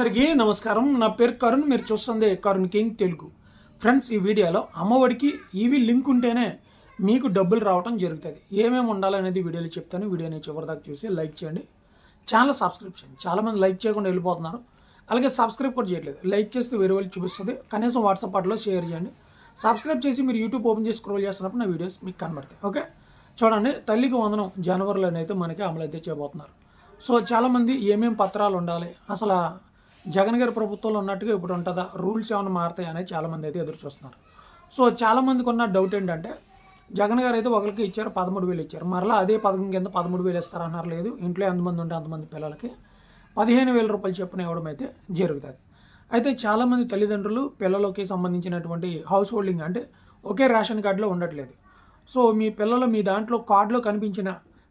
అందరికీ నమస్కారం. నా పేరు కరుణ్ మీరు చూస్తుంది కరుణ్ కింగ్ తెలుగు. ఫ్రెండ్స్ ఈ వీడియోలో అమ్మఒడికి ఈవి లింక్ ఉంటేనే మీకు డబ్బులు రావడం జరుగుతుంది. ఏమేమి ఉండాలనేది వీడియోలో చెప్తాను. వీడియోని చివరిదాకా చూసి లైక్ చేయండి. ఛానల్ సబ్స్క్రైబ్ చేయండి. చాలామంది లైక్ చేయకుండా వెళ్ళిపోతున్నారు. అలాగే సబ్స్క్రైబ్ కూడా చేయట్లేదు. లైక్ చేస్తే వేరే వాళ్ళు చూపిస్తుంది. కనీసం వాట్సాప్ అట్లో షేర్ చేయండి. సబ్స్క్రైబ్ చేసి మీరు యూట్యూబ్ ఓపెన్ చేసి స్క్రోల్ చేస్తున్నప్పుడు నా వీడియోస్ మీకు కనబడతాయి. ఓకే? చూడండి. తల్లికి వందనం జనవరిలోనైతే మనకి అమలు అయితే చేయబోతున్నారు. సో చాలామంది ఏమేమి పత్రాలు ఉండాలి? అసలు జగన్ గారి ప్రభుత్వంలో ఉన్నట్టుగా ఇప్పుడు ఉంటుందా? రూల్స్ ఏమైనా మారుతాయి అనేది చాలామంది అయితే ఎదురు చూస్తున్నారు. సో చాలామందికి ఉన్న డౌట్ ఏంటంటే జగన్ గారు అయితే ఒకరికి ఇచ్చారు పదమూడు వేలు ఇచ్చారు. మరలా అదే పథకం కింద పదమూడు వేలు ఇస్తారన్నారు లేదు. ఇంట్లో ఎంతమంది ఉంటే అంతమంది పిల్లలకి పదిహేను వేల రూపాయలు చెప్పున ఇవ్వడం అయితే జరుగుతుంది. అయితే చాలామంది తల్లిదండ్రులు పిల్లలకి సంబంధించినటువంటి హౌస్ హోల్డింగ్ అంటే ఒకే రేషన్ కార్డులో ఉండట్లేదు. సో మీ పిల్లలు మీ దాంట్లో కార్డులో కనిపించిన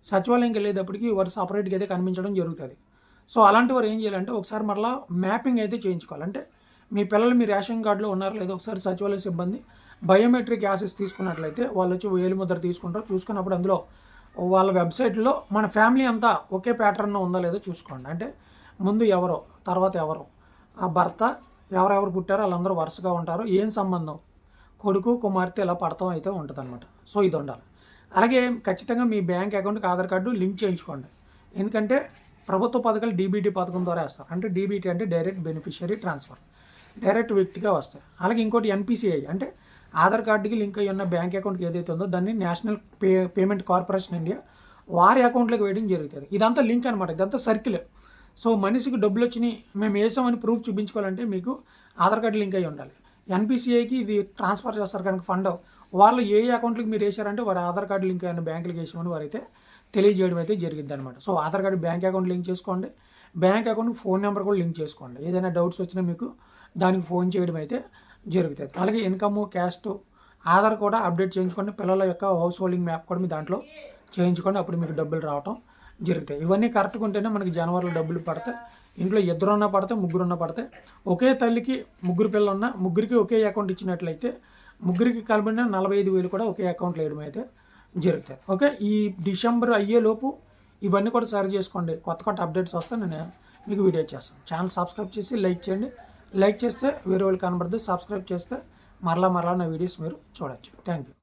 సచివాలయంకి వెళ్ళేటప్పటికి వారు సపరేట్గా అయితే కనిపించడం జరుగుతుంది. సో అలాంటి వారు ఏం చేయాలంటే ఒకసారి మరలా మ్యాపింగ్ అయితే చేయించుకోవాలి. అంటే మీ పిల్లలు మీ రేషన్ కార్డులో ఉన్నారో లేదో ఒకసారి సచివాలయ సిబ్బంది బయోమెట్రిక్ యాసెస్ తీసుకున్నట్లయితే వాళ్ళు వచ్చి వేలు ముద్ర తీసుకుంటారు. చూసుకున్నప్పుడు అందులో వాళ్ళ వెబ్సైట్లో మన ఫ్యామిలీ అంతా ఒకే ప్యాటర్న్లో ఉందా లేదో చూసుకోండి. అంటే ముందు ఎవరో తర్వాత ఎవరో ఆ భర్త ఎవరెవరు పుట్టారో వాళ్ళందరూ వరుసగా ఉంటారు. ఏం సంబంధం? కొడుకు కుమార్తె ఇలా పడతాం అయితే ఉంటుంది అనమాట సో ఇది ఉండాలి. అలాగే ఖచ్చితంగా మీ బ్యాంక్ అకౌంట్కి ఆధార్ కార్డు లింక్ చేయించుకోండి. ఎందుకంటే ప్రభుత్వ పథకాలు డీబీటీ పథకం ద్వారా వేస్తారు. అంటే డీబీటీ అంటే డైరెక్ట్ బెనిఫిషియరీ ట్రాన్స్ఫర్ డైరెక్ట్ వ్యక్తిగా వస్తాయి. అలాగే ఇంకోటి ఎన్పిసిఐ అంటే ఆధార్ కార్డుకి లింక్ అయ్యి ఉన్న బ్యాంక్ అకౌంట్కి ఏదైతే ఉందో దాన్ని national pay payment corporation India వారి అకౌంట్లోకి వేయడం జరుగుతుంది. ఇదంతా లింక్ అనమాట ఇదంతా సర్కిల్. సో మనిషికి డబ్బులు వచ్చినాయి మేము వేసామని ప్రూఫ్ చూపించుకోవాలంటే మీకు ఆధార్ కార్డు లింక్ అయి ఉండాలి. ఎన్పిసిఐకి ఇది ట్రాన్స్ఫర్ చేస్తారు కనుక ఫండ్ వాళ్ళు ఏ అకౌంట్లకు మీరు వేసారంటే వారి ఆధార్ కార్డు లింక్ అయిన బ్యాంకులకు వేసామని వారైతే తెలియజేయడం అయితే జరిగింది అనమాట so Aadhaar card bank account link చేసుకోండి. బ్యాంక్ అకౌంట్ ఫోన్ నెంబర్ కూడా లింక్ చేసుకోండి. ఏదైనా డౌట్స్ వచ్చినా మీకు దానికి ఫోన్ చేయడం అయితే జరుగుతుంది అలాగే ఇన్కమ్ క్యాస్ట్ ఆధార్ కూడా అప్డేట్ చేయించుకోండి. పిల్లల యొక్క హౌస్ హోల్డింగ్ మ్యాప్ కూడా మీ దాంట్లో చేయించుకోండి. అప్పుడు మీకు డబ్బులు రావటం జరుగుతాయి. ఇవన్నీ కరెక్ట్గా ఉంటేనే మనకి జనవరిలో డబ్బులు పడతాయి. ఇంట్లో ఇద్దరున్నా పడతాయి ముగ్గురున్నా పడతాయి. ఒకే తల్లికి ముగ్గురు పిల్లలు ఉన్నా ముగ్గురికి ఒకే అకౌంట్ ఇచ్చినట్లయితే ముగ్గురికి కలిపిన నలభై ఐదు వేలు కూడా ఒకే అకౌంట్లో వేయడం అయితే జరుగుతాయి. ఓకే? ఈ డిసెంబర్ అయ్యేలోపు ఇవన్నీ కూడా సరి చేసుకోండి. కొత్త కొత్త అప్డేట్స్ వస్తే నేను మీకు వీడియో చేస్తాను. ఛానల్ సబ్స్క్రైబ్ చేసి లైక్ చేయండి. లైక్ చేస్తే వేరే వాళ్ళు కనబడుతుంది సబ్స్క్రైబ్ చేస్తే మరలా మరలా నా వీడియోస్ మీరు చూడొచ్చు. Thank you